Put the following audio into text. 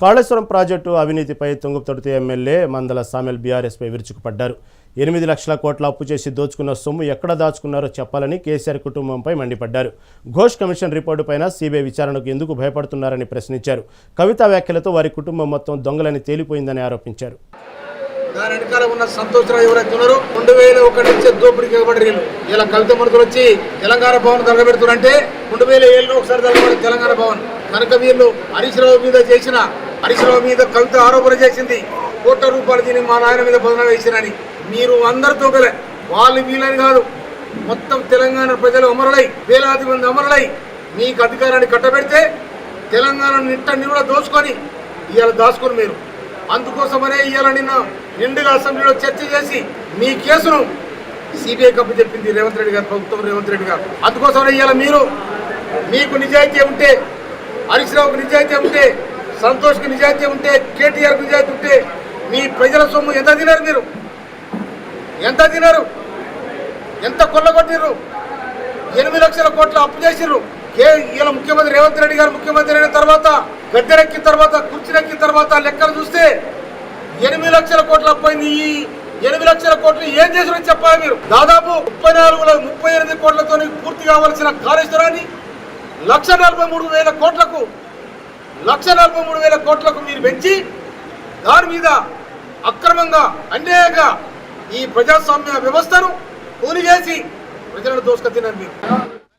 Kaleshwaram project అవినీతిపై Thungathurthi MLA మందల సామెల్ బీఆర్ఎస్పై విరుచుకుపడ్డారు. ఎనిమిది లక్షల కోట్ల అప్పు చేసి దోచుకున్న సొమ్ము ఎక్కడ దాచుకున్నారో చెప్పాలని కేసీఆర్ కుటుంబంపై మండిపడ్డారు. ఘోష్ కమిషన్ రిపోర్టు పైన సీబీఐ విచారణకు ఎందుకు భయపడుతున్నారని ప్రశ్నించారు. కవిత వ్యాఖ్యలతో వారి కుటుంబం మొత్తం దొంగలని తేలిపోయిందని ఆరోపించారు. దాని వెనకాల ఉన్న సంతోషరావు ఎవరైతే ఉన్నారో రెండు వేల ఒకటి నుంచి దోపిడీకి ఇలా కవిత మనుషులు వచ్చి తెలంగాణ భవన్ తగలబెడుతున్నారంటే రెండు వేల ఏళ్ళలో ఒకసారి తగలబడి తెలంగాణ భవన్. కనుక వీళ్ళు హరీష్ రావు మీద చేసిన హరీష్ రావు మీద కవిత ఆరోపణ చేసింది. కోట్ల రూపాయలు దీన్ని మా నాయన మీద బదనం వేసినని మీరు అందరితో కలే వాళ్ళు వీళ్ళని కాదు. మొత్తం తెలంగాణ ప్రజలు అమరులై వేలాది మంది అమరులై మీకు అధికారాన్ని కట్టబెడితే తెలంగాణ నిట్ట నిలువ దోచుకొని ఇవాళ దాచుకొని మీరు. అందుకోసమనే ఇవాళ నిన్న నిండుగా అసెంబ్లీలో చర్చ చేసి మీ కేసును సిబిఐ కప్పు చెప్పింది రేవంత్ రెడ్డి గారు ప్రభుత్వం రేవంత్ రెడ్డి గారు. అందుకోసమనే ఇవాళ మీరు. మీకు నిజాయితీ ఉంటే హరీష్ రావుకు నిజాయితీ ఉంటే సంతోష్కి నిజాయితీ ఉంటే కేటీఆర్కి నిజాయితీ ఉంటే మీ ప్రజల సొమ్ము ఎంత తినారు మీరు? ఎంత తినారు? ఎంత కొల్లగొట్టిర్రు? ఎనిమిది లక్షల కోట్ల అప్పు చేసిర్రు. ఏ ఇలా ముఖ్యమంత్రి రేవంత్ రెడ్డి గారు ముఖ్యమంత్రి అయిన తర్వాత గద్దెనెక్కిన తర్వాత కుర్చీనెక్కిన తర్వాత లెక్కలు చూస్తే ఎనిమిది లక్షల కోట్ల అప్పైంది ఈ ఎనిమిది లక్షల కోట్లు ఏం చేసినా చెప్పాలి మీరు? దాదాపు ముప్పై నాలుగు ముప్పై ఎనిమిది కోట్లతో పూర్తి కావాల్సిన కాళేశ్వరాన్ని లక్ష నలభై మూడు వేల కోట్లకు లక్ష నలభై మూడు వేల కోట్లకు మీరు పెంచి దాని మీద అక్రమంగా అన్యాయంగా ఈ ప్రజాస్వామ్య వ్యవస్థను కూలి చేసి ప్రజలను దోసుక మీరు.